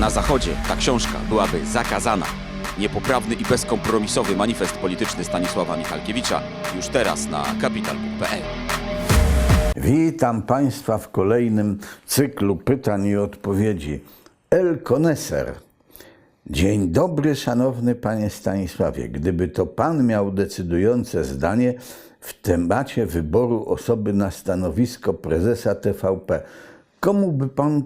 Na Zachodzie ta książka byłaby zakazana. Niepoprawny i bezkompromisowy manifest polityczny Stanisława Michalkiewicza już teraz na kapital.pl. Witam Państwa w kolejnym cyklu pytań i odpowiedzi. El Coneser. Dzień dobry, szanowny panie Stanisławie. Gdyby to pan miał decydujące zdanie w temacie wyboru osoby na stanowisko prezesa TVP, komu by pan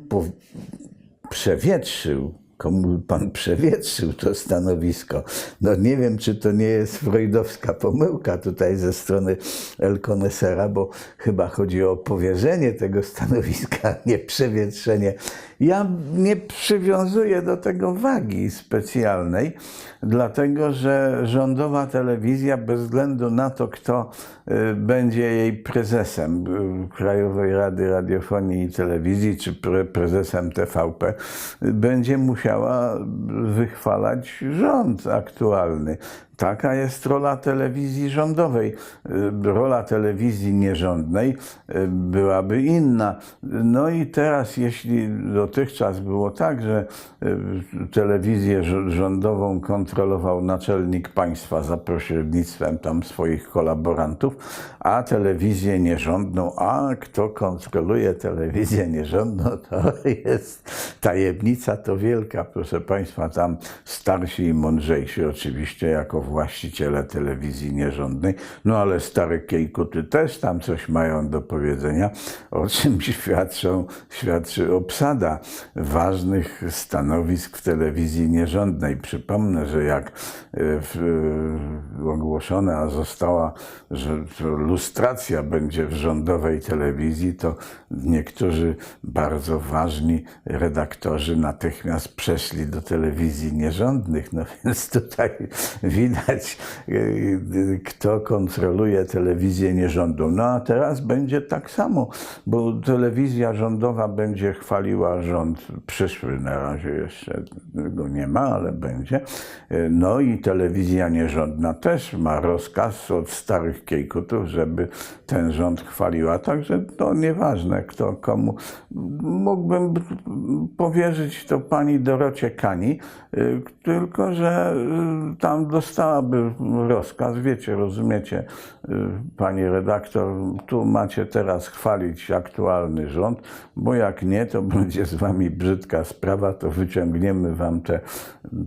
przewietrzył, komu pan przewietrzył to stanowisko. No nie wiem, czy to nie jest freudowska pomyłka tutaj ze strony El Conesera, bo chyba chodzi o powierzenie tego stanowiska, nie przewietrzenie. Ja nie przywiązuję do tego wagi specjalnej, dlatego że rządowa telewizja, bez względu na to, kto y, będzie jej prezesem y, Krajowej Rady Radiofonii i Telewizji, czy pre- prezesem TVP, y, będzie musiała wychwalać rząd aktualny. Taka jest rola telewizji rządowej. Y, Rola telewizji nierządnej y, byłaby inna. No i teraz, jeśli dotychczas było tak, że y, telewizję rz- rządową kontrolował naczelnik państwa za pośrednictwem tam swoich kolaborantów, a telewizję nierządną, a kto kontroluje telewizję nierządną, to jest tajemnica to wielka, proszę państwa, tam starsi i mądrzejsi oczywiście jako właściciele telewizji nierządnej, no ale stare kiejkuty też tam coś mają do powiedzenia, o czym świadczą, świadczy obsada ważnych stanowisk w telewizji nierządnej. Przypomnę, że jak e, w, e, ogłoszona została, że że lustracja będzie w rządowej telewizji, to niektórzy bardzo ważni redaktorzy natychmiast przeszli do telewizji nierządnych. No więc tutaj widać, e, kto kontroluje telewizję nierządną. No a teraz będzie tak samo, bo telewizja rządowa będzie chwaliła rząd przyszły, na razie jeszcze go nie ma, ale będzie. E, No i telewizja nierządna też ma rozkaz od starych kiejkutów, żeby ten rząd chwaliła. Także to nieważne, kto komu. Mógłbym powierzyć to pani Dorocie Kani, y, tylko że y, tam dostałaby rozkaz, wiecie, rozumiecie, pani redaktor, tu macie teraz chwalić aktualny rząd, bo jak nie, to będzie z wami brzydka sprawa, to wyciągniemy wam te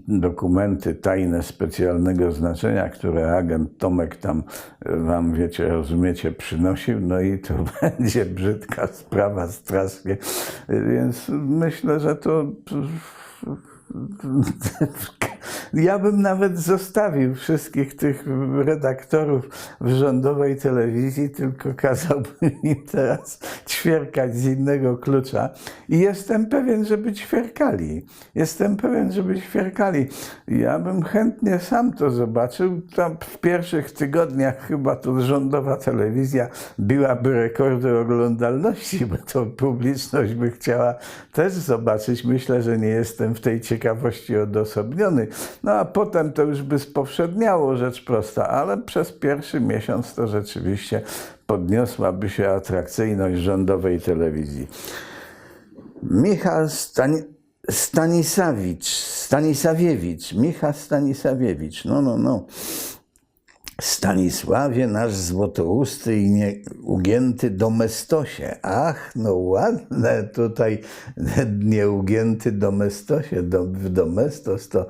dokumenty tajne specjalnego znaczenia, które agent Tomek tam y, wam, wiecie, rozumiecie, przynosił, no i to będzie brzydka sprawa strasznie. Więc myślę, że to ja bym nawet zostawił wszystkich tych redaktorów w rządowej telewizji, tylko kazałbym im teraz ćwierkać z innego klucza. I jestem pewien, żeby ćwierkali. Jestem pewien, żeby ćwierkali. Ja bym chętnie sam to zobaczył. Tam w pierwszych tygodniach chyba to rządowa telewizja biłaby rekordy oglądalności, bo to publiczność by chciała też zobaczyć. Myślę, że nie jestem w tej ciekawości odosobniony. No a potem to już by spowszedniało, rzecz prosta, ale przez pierwszy miesiąc to rzeczywiście podniosłaby się atrakcyjność rządowej telewizji. Michał Stani Stanisawicz, Stanisawiewicz, Michał Stanisawiewicz, no, no, no. Stanisławie, nasz złotousty i nie, ugięty domestosie. Ach, no ładne tutaj nieugięty domestosie. Do, w domestos to,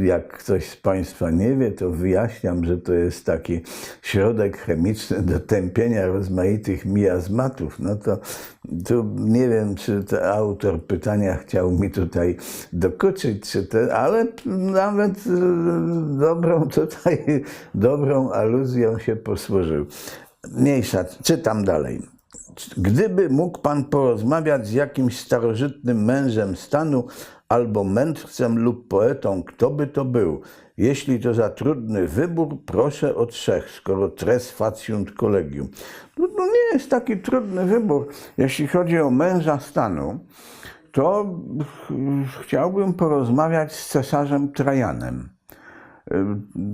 jak ktoś z Państwa nie wie, to wyjaśniam, że to jest taki środek chemiczny do tępienia rozmaitych miazmatów. No to tu nie wiem, czy autor pytania chciał mi tutaj dokuczyć, czy te, ale nawet e, dobrą tutaj, dobrą aluzją się posłużył. Mniejsza, czytam dalej. Gdyby mógł pan porozmawiać z jakimś starożytnym mężem stanu albo mędrcem lub poetą, kto by to był? Jeśli to za trudny wybór, proszę o trzech, skoro tres faciunt collegium. No, no nie jest taki trudny wybór. Jeśli chodzi o męża stanu, to ch- chciałbym porozmawiać z cesarzem Trajanem.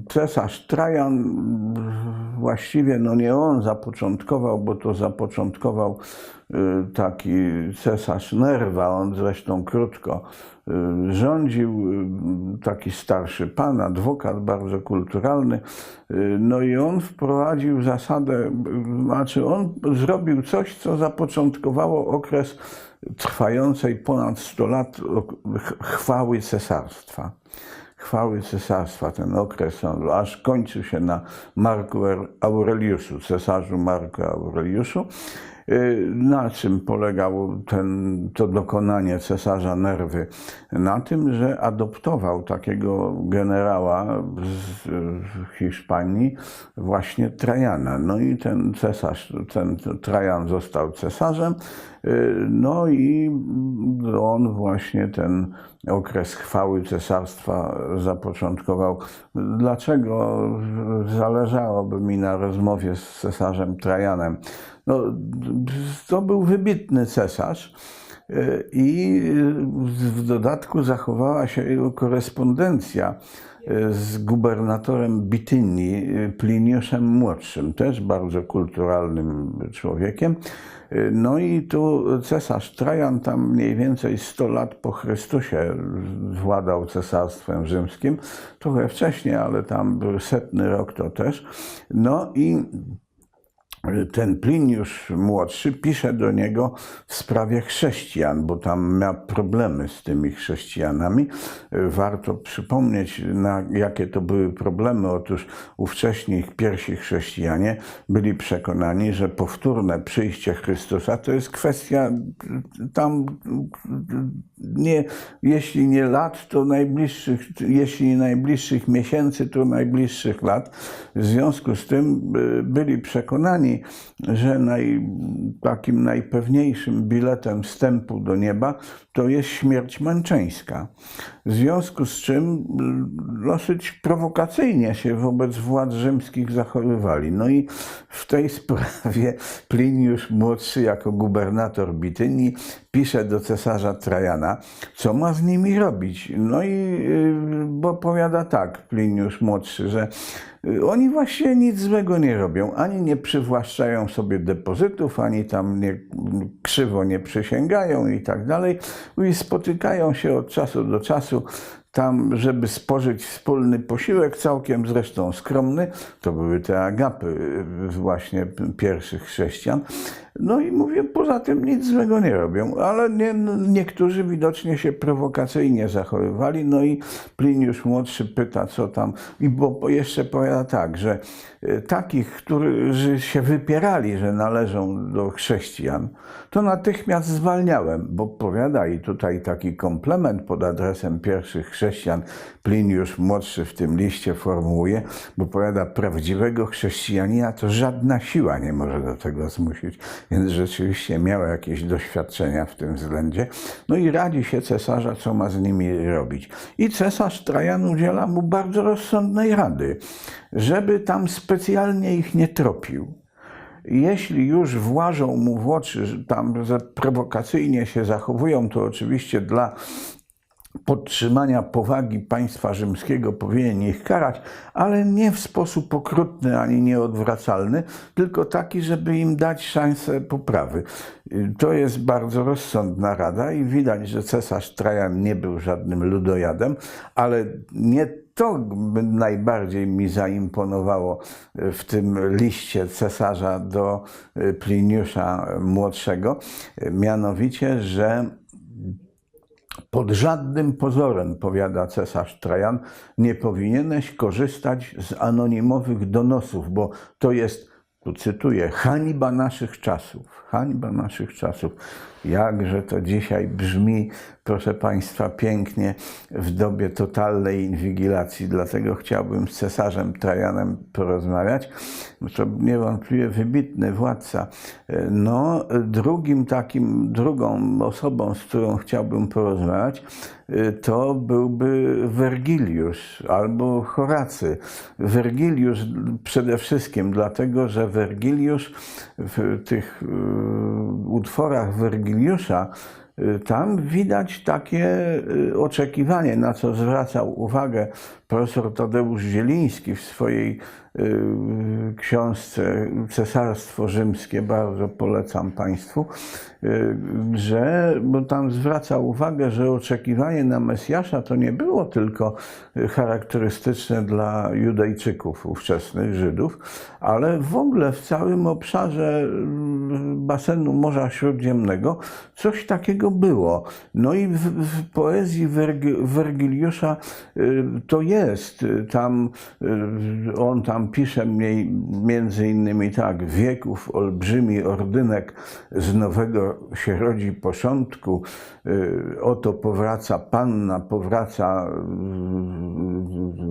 Cesarz Trajan właściwie no nie on zapoczątkował, bo to zapoczątkował y, taki cesarz Nerwa, on zresztą krótko y, rządził, y, taki starszy pan, adwokat bardzo kulturalny. No i on wprowadził zasadę, znaczy on zrobił coś, co zapoczątkowało okres trwającej ponad 100 lat chwały cesarstwa chwały cesarstwa. Ten okres aż kończył się na Marku Aureliuszu, cesarzu Marku Aureliuszu. Y, Na czym polegało ten, to dokonanie cesarza Nerwy? Na tym, że adoptował takiego generała z Hiszpanii, właśnie Trajana. No i ten cesarz, ten Trajan został cesarzem, y, no i on właśnie ten okres chwały cesarstwa zapoczątkował. Dlaczego zależałoby mi na rozmowie z cesarzem Trajanem? No, to był wybitny cesarz. y, I w dodatku zachowała się jego korespondencja y, z gubernatorem Bitynii, y, Pliniuszem Młodszym, też bardzo kulturalnym człowiekiem. No i tu cesarz Trajan tam mniej więcej 100 lat po Chrystusie władał cesarstwem rzymskim, trochę wcześniej, ale tam był setny rok to też. No i ten Pliniusz młodszy pisze do niego w sprawie chrześcijan, bo tam miał problemy z tymi chrześcijanami. Warto przypomnieć, na jakie to były problemy. Otóż ówcześni pierwsi chrześcijanie byli przekonani, że powtórne przyjście Chrystusa to jest kwestia tam nie, jeśli nie lat, to najbliższych, jeśli nie najbliższych miesięcy, to najbliższych lat. W związku z tym y, byli przekonani, że naj, takim najpewniejszym biletem wstępu do nieba to jest śmierć męczeńska. W związku z czym dosyć prowokacyjnie się wobec władz rzymskich zachowywali. No i w tej sprawie Pliniusz młodszy jako gubernator Bitynii pisze do cesarza Trajana, co ma z nimi robić. No i y, bo powiada tak Pliniusz młodszy, że y, oni właściwie nic złego nie robią, ani nie przywłaszczają sobie depozytów, ani tam nie, krzywo nie przysięgają i tak dalej. I spotykają się od czasu do czasu tam, żeby spożyć wspólny posiłek, całkiem zresztą skromny. To były te agapy y, właśnie pierwszych chrześcijan. No i mówię, poza tym nic złego nie robią, ale nie, niektórzy widocznie się prowokacyjnie zachowywali. No i Pliniusz młodszy pyta, co tam. I bo jeszcze powiada tak, że y, takich, którzy się wypierali, że należą do chrześcijan, to natychmiast zwalniałem, bo powiada i tutaj taki komplement pod adresem pierwszych chrześcijan Pliniusz młodszy w tym liście formułuje, bo powiada, prawdziwego chrześcijanina to żadna siła nie może do tego zmusić, więc rzeczywiście miał jakieś doświadczenia w tym względzie. No i radzi się cesarza, co ma z nimi robić. I cesarz Trajan udziela mu bardzo rozsądnej rady, żeby tam specjalnie ich nie tropił jeśli już włażą mu w oczy, tam prowokacyjnie się zachowują, to oczywiście dla podtrzymania powagi państwa rzymskiego powinien ich karać, ale nie w sposób okrutny ani nieodwracalny, tylko taki, żeby im dać szansę poprawy. To jest bardzo rozsądna rada i widać, że cesarz Trajan nie był żadnym ludojadem, ale nie to najbardziej mi zaimponowało w tym liście cesarza do Pliniusza młodszego, mianowicie, że pod żadnym pozorem, powiada cesarz Trajan, nie powinieneś korzystać z anonimowych donosów, bo to jest, tu cytuję, hańba naszych czasów. Hańba naszych czasów. Jakże to dzisiaj brzmi, proszę Państwa, pięknie w dobie totalnej inwigilacji. Dlatego chciałbym z cesarzem Trajanem porozmawiać. To niewątpliwie wybitny władca. No, drugim takim, drugą osobą, z którą chciałbym porozmawiać, to byłby Wergiliusz albo Horacy. Wergiliusz przede wszystkim dlatego, że Wergiliusz w tych y, utworach Wergiliusza tam widać takie y, oczekiwanie, na co zwracał uwagę profesor Tadeusz Zieliński w swojej y, książce Cesarstwo Rzymskie, bardzo polecam Państwu, że, bo tam zwraca uwagę, że oczekiwanie na Mesjasza to nie było tylko y, charakterystyczne dla Judejczyków, ówczesnych Żydów, ale w ogóle w całym obszarze y, basenu Morza Śródziemnego coś takiego było. No i w, w poezji Wergi, Wergiliusza y, to jest. Y, Tam, y, on tam pisze mniej, między innymi tak, wieków olbrzymi ordynek z nowego się rodzi poszątku, y, oto powraca panna, powraca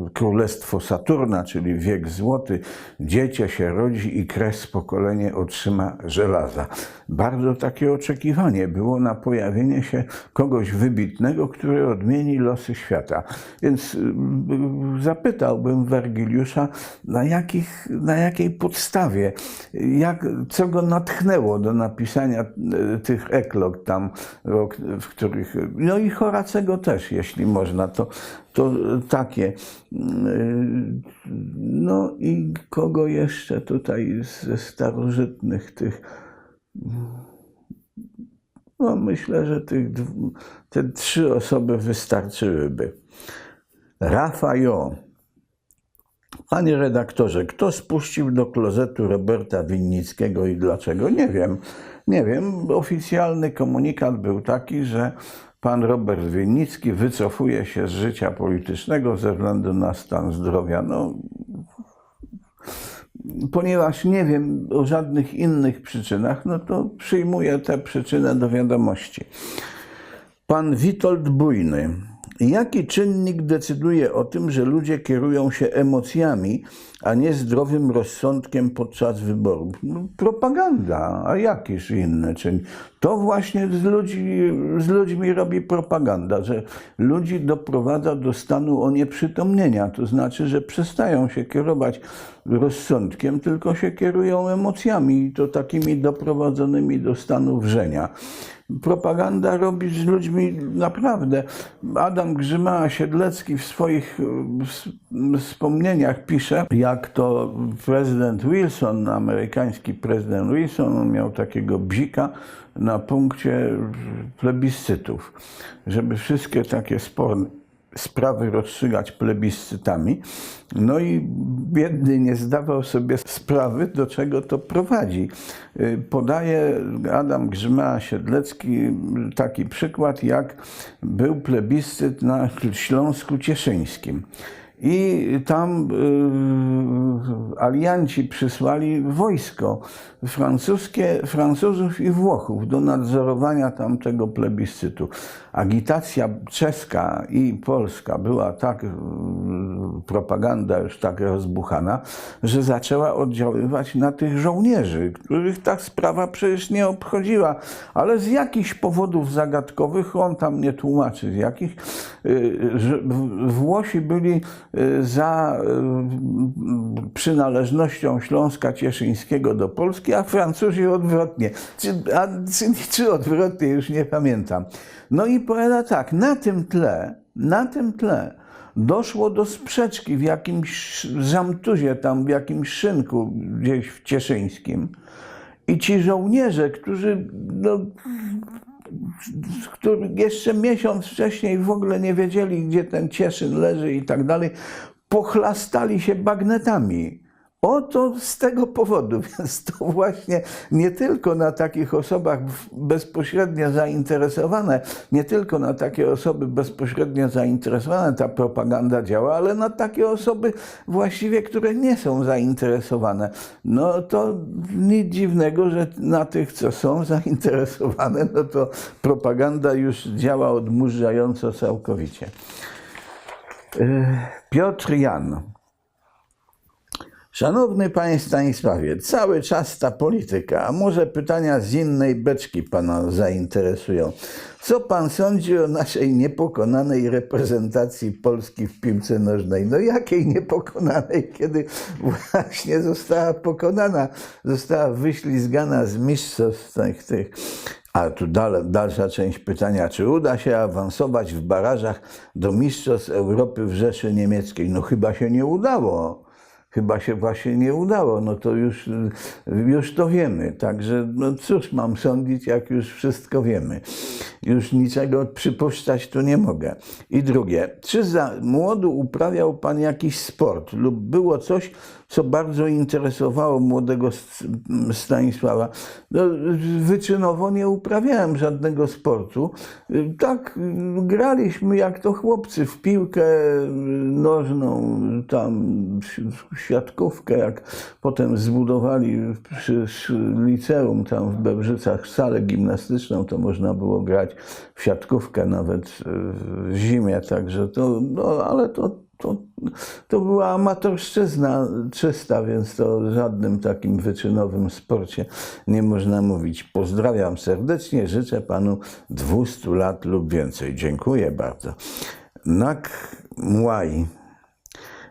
y, królestwo Saturna, czyli wiek złoty, dziecię się rodzi i kres pokolenie otrzyma żelaza. Bardzo takie oczekiwanie było na pojawienie się kogoś wybitnego, który odmieni losy świata. Więc y, zapytałbym Wergiliusza, na, jakich, na jakiej podstawie, jak, co go natchnęło do napisania tych eklog tam, w których, no i Horacego też, jeśli można, to, to takie. Y, No i kogo jeszcze tutaj ze starożytnych tych no myślę, że tych, te trzy osoby wystarczyłyby. Rafajo. Panie redaktorze, kto spuścił do klozetu Roberta Winnickiego i dlaczego? Nie wiem. Nie wiem. Oficjalny komunikat był taki, że pan Robert Winnicki wycofuje się z życia politycznego ze względu na stan zdrowia. No, ponieważ nie wiem o żadnych innych przyczynach, no to przyjmuję tę przyczynę do wiadomości. Pan Witold Bujny. Jaki czynnik decyduje o tym, że ludzie kierują się emocjami, a nie zdrowym rozsądkiem podczas wyborów? No, propaganda, a jakiż inny czynnik? To właśnie z, ludzi, z ludźmi robi propaganda, że ludzi doprowadza do stanu onieprzytomnienia, to znaczy, że przestają się kierować rozsądkiem, tylko się kierują emocjami i to takimi doprowadzonymi do stanu wrzenia propaganda robi z ludźmi naprawdę. Adam Grzyma Siedlecki w swoich ws- wspomnieniach pisze, jak to prezydent Wilson, amerykański prezydent Wilson, on miał takiego bzika na punkcie plebiscytów, żeby wszystkie takie sporne sprawy rozstrzygać plebiscytami. No i biedny nie zdawał sobie sprawy, do czego to prowadzi. Y, Podaje Adam Grzyma Siedlecki taki przykład, jak był plebiscyt na Śląsku Cieszyńskim. I tam y, alianci przysłali wojsko francuskie, Francuzów i Włochów do nadzorowania tamtego plebiscytu. Agitacja czeska i polska była tak, y, propaganda już tak rozbuchana, że zaczęła oddziaływać na tych żołnierzy, których ta sprawa przecież nie obchodziła, ale z jakichś powodów zagadkowych, on tam nie tłumaczy z jakich, y, Włosi byli za y, przynależnością Śląska Cieszyńskiego do Polski, a Francuzi odwrotnie. Czy, a, czy, czy odwrotnie, już nie pamiętam. No i powiada tak, na tym tle, na tym tle doszło do sprzeczki w jakimś zamtuzie, tam w jakimś szynku gdzieś w Cieszyńskim. I ci żołnierze, którzy no, którzy jeszcze miesiąc wcześniej w ogóle nie wiedzieli, gdzie ten Cieszyn leży i tak dalej, pochlastali się bagnetami. Oto z tego powodu, więc to właśnie nie tylko na takich osobach bezpośrednio zainteresowane, nie tylko na takie osoby bezpośrednio zainteresowane ta propaganda działa, ale na takie osoby właściwie, które nie są zainteresowane. No to nic dziwnego, że na tych, co są zainteresowane, no to propaganda już działa odmurzająco całkowicie. Yy, Piotr Jan. Szanowny Panie Stanisławie, cały czas ta polityka, a może pytania z innej beczki Pana zainteresują. Co Pan sądzi o naszej niepokonanej reprezentacji Polski w piłce nożnej? No jakiej niepokonanej, kiedy właśnie została pokonana, została wyślizgana z mistrzostw tych, tych. A tu dal, dalsza część pytania, czy uda się awansować w barażach do Mistrzostw Europy w Rzeszy Niemieckiej? No chyba się nie udało. Chyba się właśnie nie udało, no to już, już to wiemy. Także, no cóż mam sądzić, jak już wszystko wiemy. Już niczego przypuszczać tu nie mogę. I drugie, czy za młodu uprawiał Pan jakiś sport lub było coś, co bardzo interesowało młodego Stanisława? No, wyczynowo nie uprawiałem żadnego sportu. Tak, graliśmy jak to chłopcy w piłkę nożną, tam siatkówkę, jak potem zbudowali przy liceum tam w Bebrzycach salę gimnastyczną, to można było grać w siatkówkę nawet w zimie, także to, no ale to, to, to była amatorszczyzna czysta, więc to o żadnym takim wyczynowym sporcie nie można mówić. Pozdrawiam serdecznie, życzę panu 200 lat lub więcej. Dziękuję bardzo. Nak Młaj.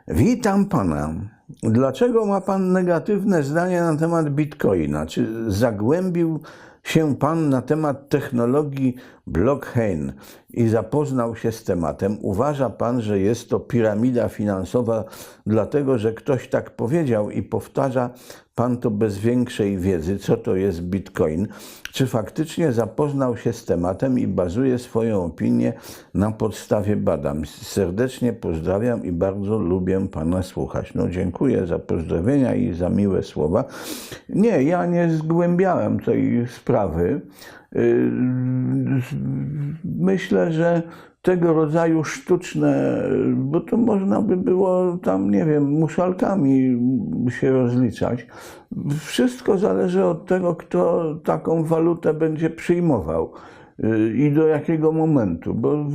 Witam pana. Dlaczego ma pan negatywne zdanie na temat bitcoina? Czy zagłębił się pan na temat technologii blockchain i zapoznał się z tematem? Uważa pan, że jest to piramida finansowa, dlatego że ktoś tak powiedział i powtarza pan to bez większej wiedzy, co to jest bitcoin? Czy faktycznie zapoznał się z tematem i bazuje swoją opinię na podstawie badań? Serdecznie pozdrawiam i bardzo lubię pana słuchać. No dziękuję za pozdrowienia i za miłe słowa. Nie, ja nie zgłębiałem tej sprawy. Yy, Myślę, że tego rodzaju sztuczne, bo to można by było tam, nie wiem, muszalkami się rozliczać. Wszystko zależy od tego, kto taką walutę będzie przyjmował y, i do jakiego momentu, bo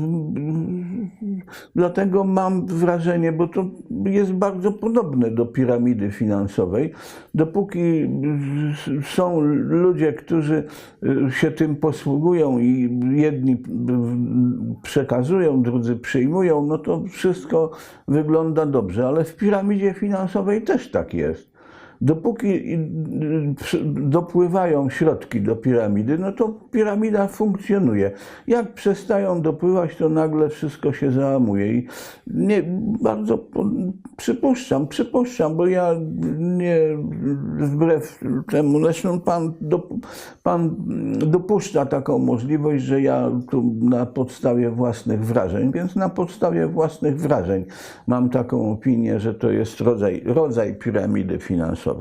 dlatego mam wrażenie, bo to jest bardzo podobne do piramidy finansowej. Dopóki są ludzie, którzy y, się tym posługują i jedni przekazują, drudzy przyjmują, no to wszystko wygląda dobrze, ale w piramidzie finansowej też tak jest. Dopóki y, dopływają środki do piramidy, no to piramida funkcjonuje. Jak przestają dopływać, to nagle wszystko się załamuje. I nie, bardzo przypuszczam, przypuszczam, bo ja nie wbrew temu, zresztą pan, pan dopuszcza taką możliwość, że ja tu na podstawie własnych wrażeń, więc na podstawie własnych wrażeń mam taką opinię, że to jest rodzaj, rodzaj piramidy finansowej.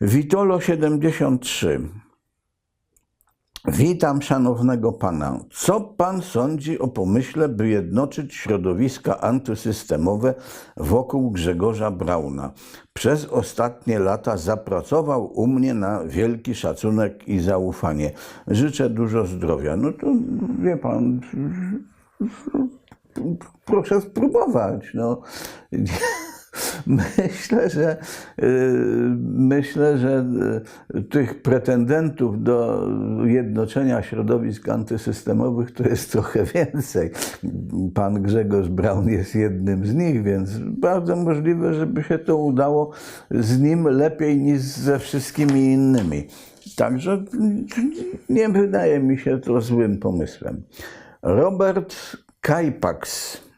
Witolo 73. Witam szanownego pana. Co pan sądzi o pomyśle, by jednoczyć środowiska antysystemowe wokół Grzegorza Brauna? Przez ostatnie lata zapracował u mnie na wielki szacunek i zaufanie. Życzę dużo zdrowia. No to wie pan, proszę spróbować. No. Myślę, że y, myślę, że y, tych pretendentów do jednoczenia środowisk antysystemowych to jest trochę więcej. Pan Grzegorz Braun jest jednym z nich, więc bardzo możliwe, żeby się to udało z nim lepiej niż ze wszystkimi innymi. Także nie wydaje mi się to złym pomysłem. Robert Kajpaks.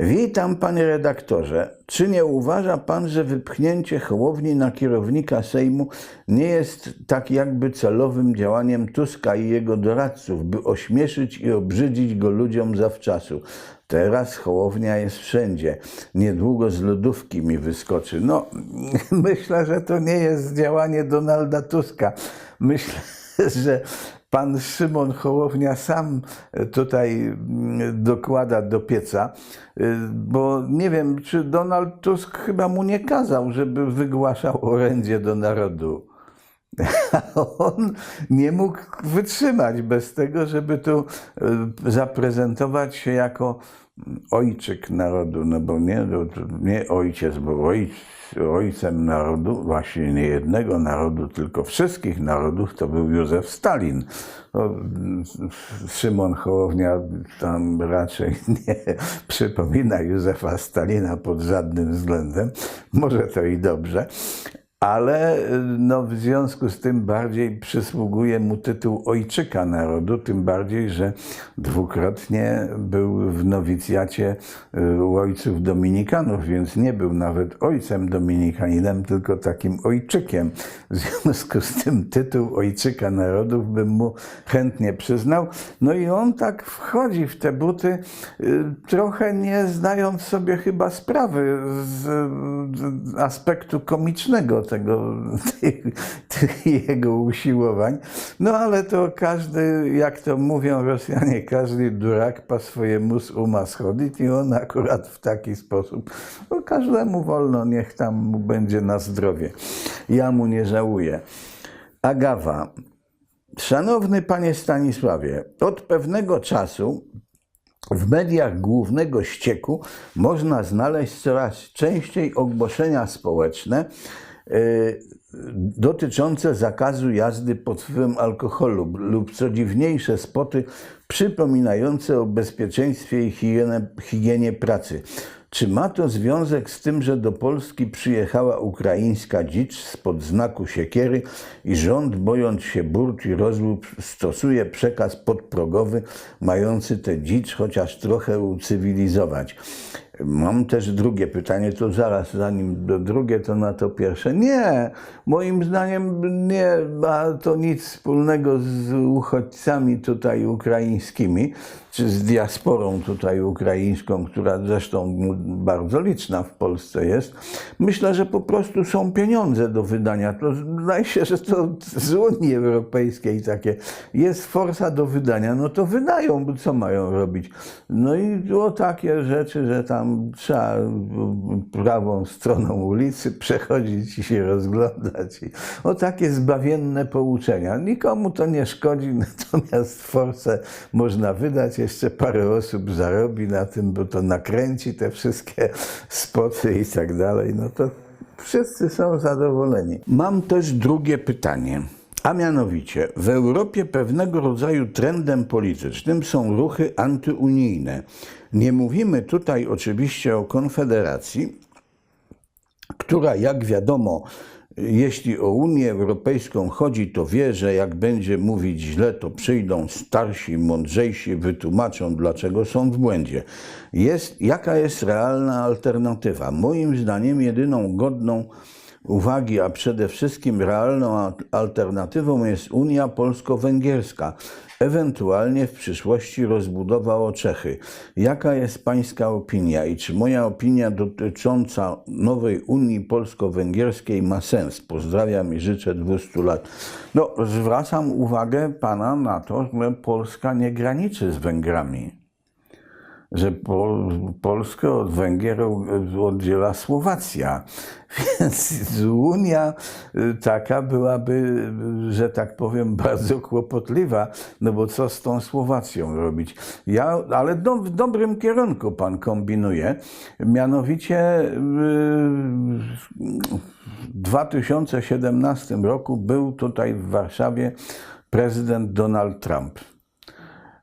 Witam panie redaktorze. Czy nie uważa pan, że wypchnięcie Hołowni na kierownika Sejmu nie jest tak jakby celowym działaniem Tuska i jego doradców, by ośmieszyć i obrzydzić go ludziom zawczasu? Teraz Hołownia jest wszędzie. Niedługo z lodówki mi wyskoczy. No, myślę, że to nie jest działanie Donalda Tuska. Myślę, że pan Szymon Hołownia sam tutaj mm, dokłada do pieca, y, bo nie wiem, czy Donald Tusk chyba mu nie kazał, żeby wygłaszał orędzie do narodu. On nie mógł wytrzymać bez tego, żeby tu y, zaprezentować się jako ojczyk narodu, no bo nie, nie ojciec, bo ojc, ojcem narodu, właśnie nie jednego narodu, tylko wszystkich narodów, to był Józef Stalin. No, Szymon Hołownia tam raczej nie przypomina Józefa Stalina pod żadnym względem. Może to i dobrze. Ale no, w związku z tym bardziej przysługuje mu tytuł ojczyka narodu, tym bardziej, że dwukrotnie był w nowicjacie y, u ojców dominikanów, więc nie był nawet ojcem dominikaninem, tylko takim ojczykiem. W związku z tym tytuł ojczyka narodów bym mu chętnie przyznał. No i on tak wchodzi w te buty, y, trochę nie zdając sobie chyba sprawy z z aspektu komicznego tego, tych, tych jego usiłowań. No ale to każdy, jak to mówią Rosjanie, każdy durak po swojemu z uma schodzić i on akurat w taki sposób, no każdemu wolno, niech tam mu będzie na zdrowie. Ja mu nie żałuję. Agawa. Szanowny panie Stanisławie, od pewnego czasu w mediach głównego ścieku można znaleźć coraz częściej ogłoszenia społeczne dotyczące zakazu jazdy pod wpływem alkoholu lub co dziwniejsze spoty przypominające o bezpieczeństwie i higienie, higienie pracy. Czy ma to związek z tym, że do Polski przyjechała ukraińska dzicz spod znaku siekiery i rząd, bojąc się burd i rozłód, stosuje przekaz podprogowy, mający tę dzicz chociaż trochę ucywilizować? Mam też drugie pytanie, to zaraz zanim do drugie, to na to pierwsze. Nie, moim zdaniem nie ma to nic wspólnego z uchodźcami tutaj ukraińskimi, z diasporą tutaj ukraińską, która zresztą bardzo liczna w Polsce jest. Myślę, że po prostu są pieniądze do wydania. To zdaje się, że to z Unii Europejskiej takie jest forsa do wydania, no to wydają, bo co mają robić? No i o takie rzeczy, że tam trzeba prawą stroną ulicy przechodzić i się rozglądać. O takie zbawienne pouczenia. Nikomu to nie szkodzi, natomiast forsę można wydać. Jeszcze parę osób zarobi na tym, bo to nakręci te wszystkie spoty i tak dalej. No to wszyscy są zadowoleni. Mam też drugie pytanie. A mianowicie, w Europie pewnego rodzaju trendem politycznym są ruchy antyunijne. Nie mówimy tutaj oczywiście o Konfederacji, która, jak wiadomo, jeśli o Unię Europejską chodzi, to wie, że jak będzie mówić źle, to przyjdą starsi, mądrzejsi, wytłumaczą, dlaczego są w błędzie. Jest, jaka jest realna alternatywa? Moim zdaniem jedyną godną uwagi, a przede wszystkim realną alternatywą jest Unia Polsko-Węgierska, ewentualnie w przyszłości rozbudowa o Czechy. Jaka jest Pańska opinia i czy moja opinia dotycząca nowej Unii Polsko-Węgierskiej ma sens? Pozdrawiam i życzę 200 lat. No, zwracam uwagę Pana na to, że Polska nie graniczy z Węgrami że Pol Polskę od Węgier oddziela Słowacja. Więc Unia y, taka byłaby, że tak powiem, bardzo kłopotliwa, no bo co z tą Słowacją robić? Ja, ale do, w dobrym kierunku pan kombinuje. Mianowicie y, w 2017 roku był tutaj w Warszawie prezydent Donald Trump.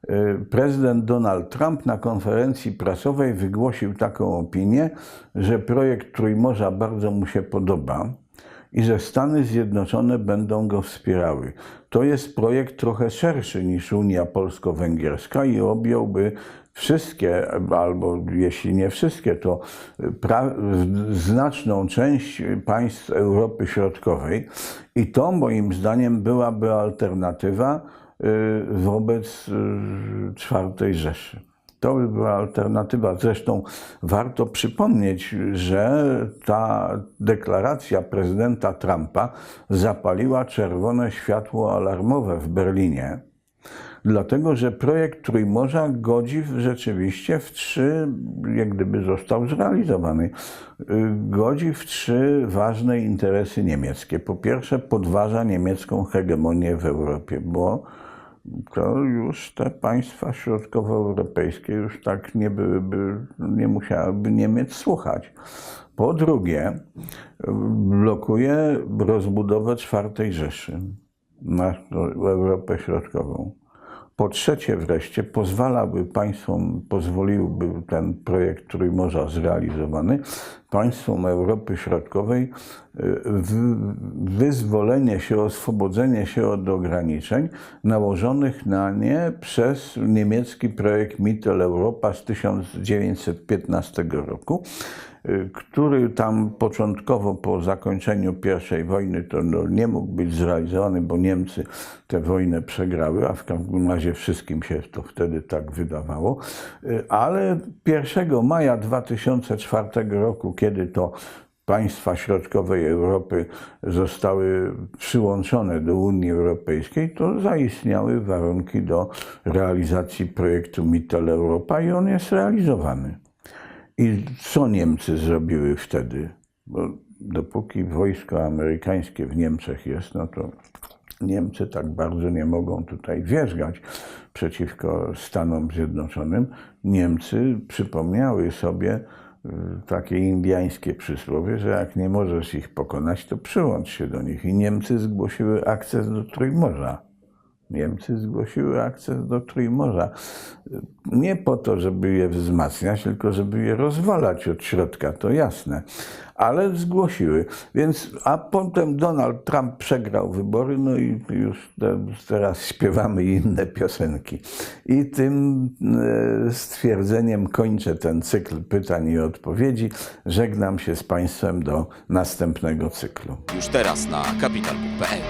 Y, prezydent Donald Trump na konferencji prasowej wygłosił taką opinię, że projekt Trójmorza bardzo mu się podoba i że Stany Zjednoczone będą go wspierały. To jest projekt trochę szerszy niż Unia Polsko-Węgierska i objąłby wszystkie, albo jeśli nie wszystkie, to pra- znaczną część państw Europy Środkowej. I to moim zdaniem byłaby alternatywa Y, wobec y, czwartej Rzeszy. To by była alternatywa. Zresztą warto przypomnieć, że ta deklaracja prezydenta Trumpa zapaliła czerwone światło alarmowe w Berlinie, dlatego że projekt Trójmorza godzi rzeczywiście w trzy, jak gdyby został zrealizowany, y, godzi w trzy ważne interesy niemieckie. Po pierwsze, podważa niemiecką hegemonię w Europie, bo to już te państwa środkowoeuropejskie już tak nie byłyby, nie musiałyby Niemiec słuchać. Po drugie, blokuje rozbudowę czwartej Rzeszy na Europę Środkową. Po trzecie wreszcie pozwalałby państwom, pozwoliłby ten projekt Trójmorza zrealizowany, państwom Europy Środkowej y, wyzwolenie się, oswobodzenie się od ograniczeń nałożonych na nie przez niemiecki projekt Mitteleuropa z 1915 roku, który tam początkowo po zakończeniu I wojny to no, nie mógł być zrealizowany, bo Niemcy tę wojnę przegrały, a w każdym razie wszystkim się to wtedy tak wydawało. Y, Ale 1 maja 2004 roku, kiedy to państwa środkowej Europy zostały przyłączone do Unii Europejskiej, to zaistniały warunki do realizacji projektu Mitteleuropa i on jest realizowany. I co Niemcy zrobiły wtedy? Bo dopóki wojsko amerykańskie w Niemczech jest, no to Niemcy tak bardzo nie mogą tutaj wierzgać przeciwko Stanom Zjednoczonym. Niemcy przypomniały sobie y, takie indiańskie przysłowie, że jak nie możesz ich pokonać, to przyłącz się do nich. I Niemcy zgłosiły akces do Trójmorza. Niemcy zgłosiły akces do Trójmorza. Nie po to, żeby je wzmacniać, tylko żeby je rozwalać od środka, to jasne. Ale zgłosiły. Więc, a potem Donald Trump przegrał wybory, no i już te, teraz śpiewamy inne piosenki. I tym e, stwierdzeniem kończę ten cykl pytań i odpowiedzi. Żegnam się z Państwem do następnego cyklu. Już teraz na kapital.pl.